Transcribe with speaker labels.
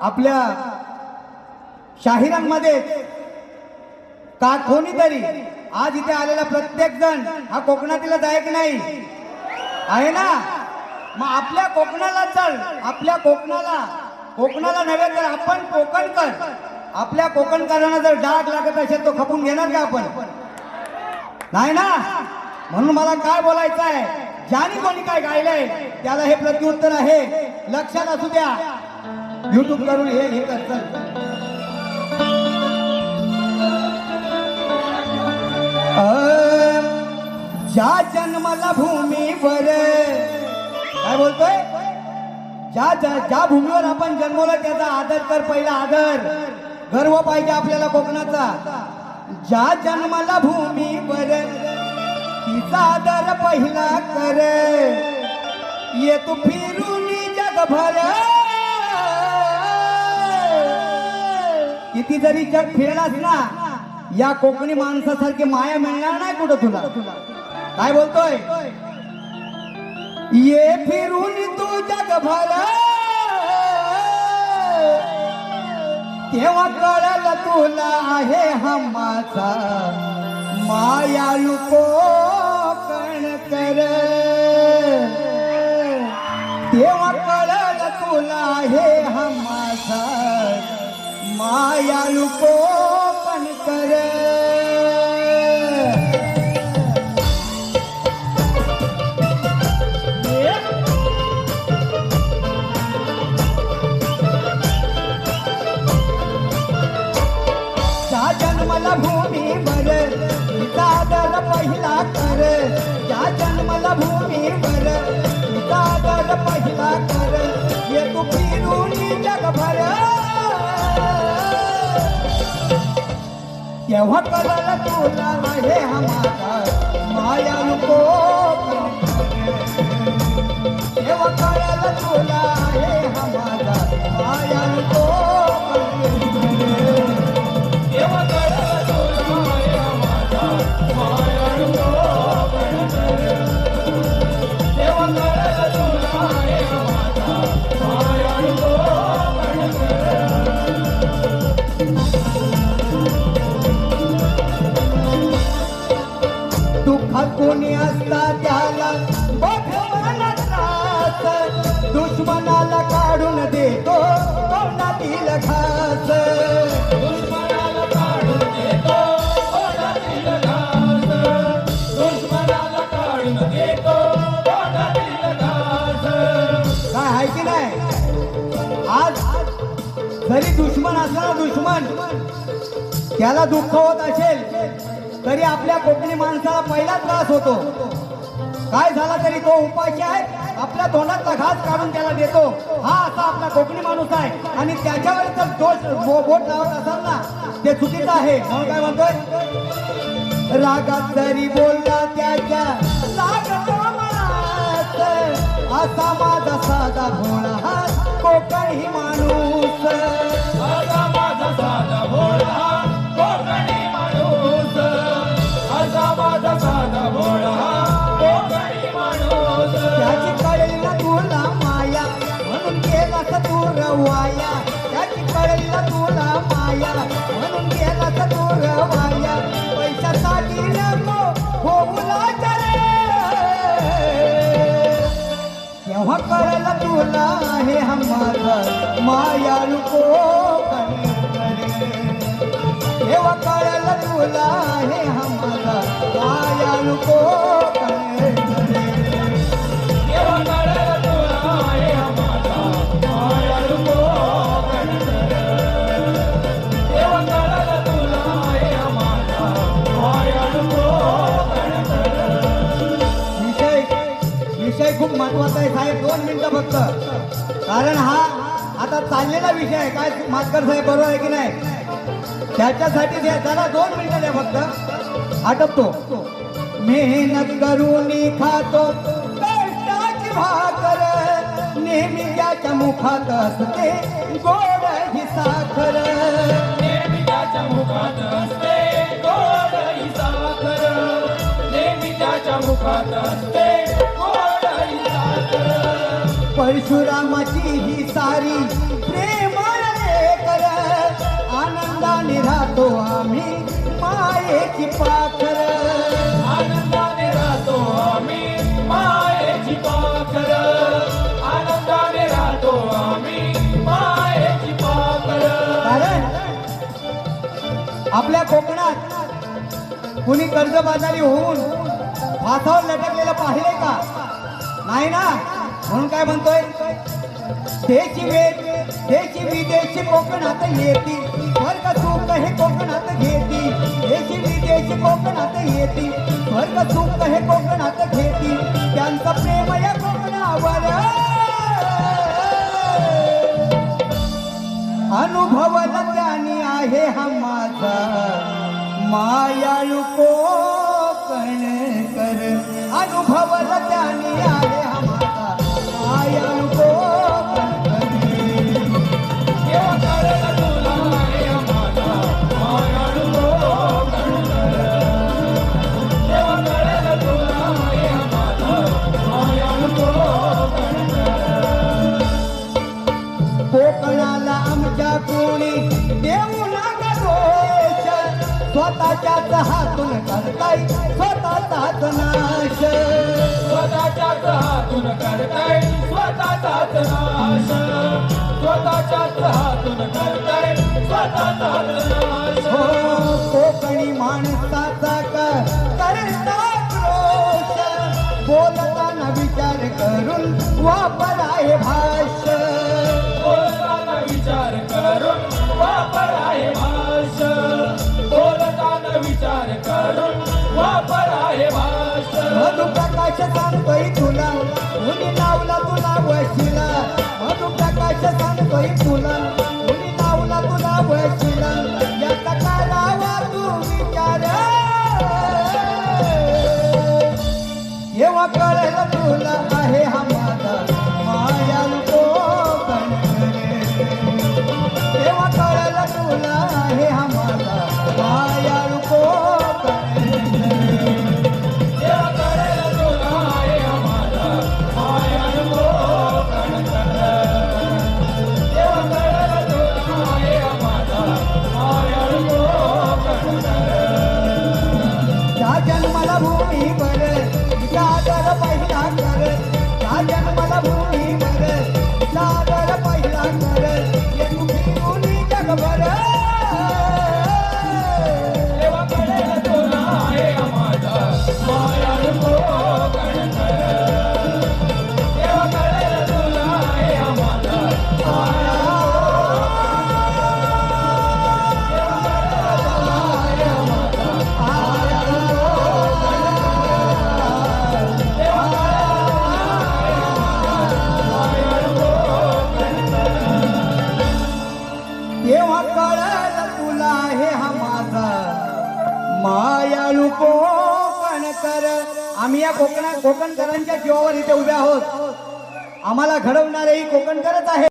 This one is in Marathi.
Speaker 1: आपल्या शाहिरांमध्ये का कोणीतरी आज इथे आलेला प्रत्येक जण हा कोकणातीलच आहे की नाही? आहे ना? मग आपल्या कोकणाला चल. आपल्या कोकणाला. कोकणाला नव्हे तर आपण कोकणकर. आपल्या कोकणकरांना जर डाग लागत असेल तो खपून घेणार का आपण? नाही ना? म्हणून मला काय बोलायचं आहे ज्याने कोणी काय गायलंय त्याला हे प्रत्युत्तर आहे. लक्षात असू द्या. युट्यूब करून हे हे करतात. अ, ज्या जन्माला भूमीवर काय बोलतोय? ज्या ज्या भूमीवर आपण जन्मवलं त्याचा आदर कर पहिला आदर. गर्व पाहिजे आपल्याला कोकणाचा. ज्या जन्माला भूमीवर तिचा आदर पहिला कर. ये तू फिरून जगभर. किती जरी जग फिरलास ना या कोकणी माणसासारखी माया मिळणार नाही कुठं तुला? काय बोलतोय? ये फिरून तू जगभर तेव्हा कळलं तुला आहे हा माझा. मायाळू कोकण कर तेव्हा कळलं तुला आहे मायाळू कोकण कर। ज्या जन्मला भूमीवर तिचा आदर पहिला कर। ज्या जन्मला भूमीवर तिचा आदर पहिला कर। ये तू फिरून जगभर। तेव्हा कळलं तुला आहे हा माया नको तेव्हा कळलं तुला आहे हा माया नको जरी दुश्मन असला दुश्मन त्याला दुःख होत असेल तरी आपल्या कोकणी माणसाला पहिला त्रास होतो. काय झाला तरी तो उपाशी आहे? आपल्या तोंडातला घास काढून त्याला देतो. हा असा आपला कोकणी माणूस आहे. आणि त्याच्यावर जर दोष बोट लावत असाल ना ते चुकीचं आहे. म्हणून काय म्हणतोय? रागात तरी बोलला त्याच्या असा माझा साधा भोळा हा कोकणी माणूस. त्याची तू त्याची कळेल तुला माया. म्हणून गेलास तू रवाया पैशासाठी नको होऊला रे तेव्हा कळेल तुला हे हमारा माया रुको तेव्हा कळेल तुला हे हमारा माया रुको विषय खूप महत्त्वाचा आहे साहेब दोन मिनिटं फक्त. कारण हा आता चाललेला विषय आहे. काय मातकर साहेब बरोबर आहे की नाही? त्याच्यासाठी द्या जरा दोन मिनिटं द्या फक्त. आटपतो. मेहनत करून खातो भाकर नेहमी त्याच्या मुखात असते. गोड ही साखर. परशुरामाची ही सारी प्रेमळ आनंदाने राहतो आम्ही मायेची पाखर.
Speaker 2: आनंदाने राहतो आम्ही मायेची पाखर. आनंदाने राहतो आम्ही मायेची पाखर.
Speaker 1: कारण आपल्या कोकणात कुणी कर्जबाजारी होऊन फासावर लटकलेलं पाहिले का? नाही ना? म्हणून काय म्हणतोय? देशी वेद देशी विदेशी कोकणात येती. स्वर्ग सुख हे कोकणात घेती. देशी विदेशी कोकणात येती. स्वर्ग सुख हे कोकणात घेती. त्यांचं प्रेम या कोकणावर. अनुभवला त्याने आहे हा माझा. मायाळू कोकण कर. अनुभवला त्याने आहे हा माझा मायाळू स्वतःच्याच हातून करताय स्वतःचाच नाश.
Speaker 2: स्वतःच्याच हातून करताय स्वतःचाच नाश. स्वतःच्याच हातून करताय स्वतःचाच नाश.
Speaker 1: हो कोकणी माणसाचा करता क्रोश? बोलताना विचार करून वापर आहे भाष्य.
Speaker 2: बोलताना विचार करून वापर आहे भाष बोलताना विचार करून
Speaker 1: आम्ही या कोकणा कोकणकरांच्या जीवावर इथे उभे आहोत. आम्हाला घडवणारे ही कोकणकरच आहे.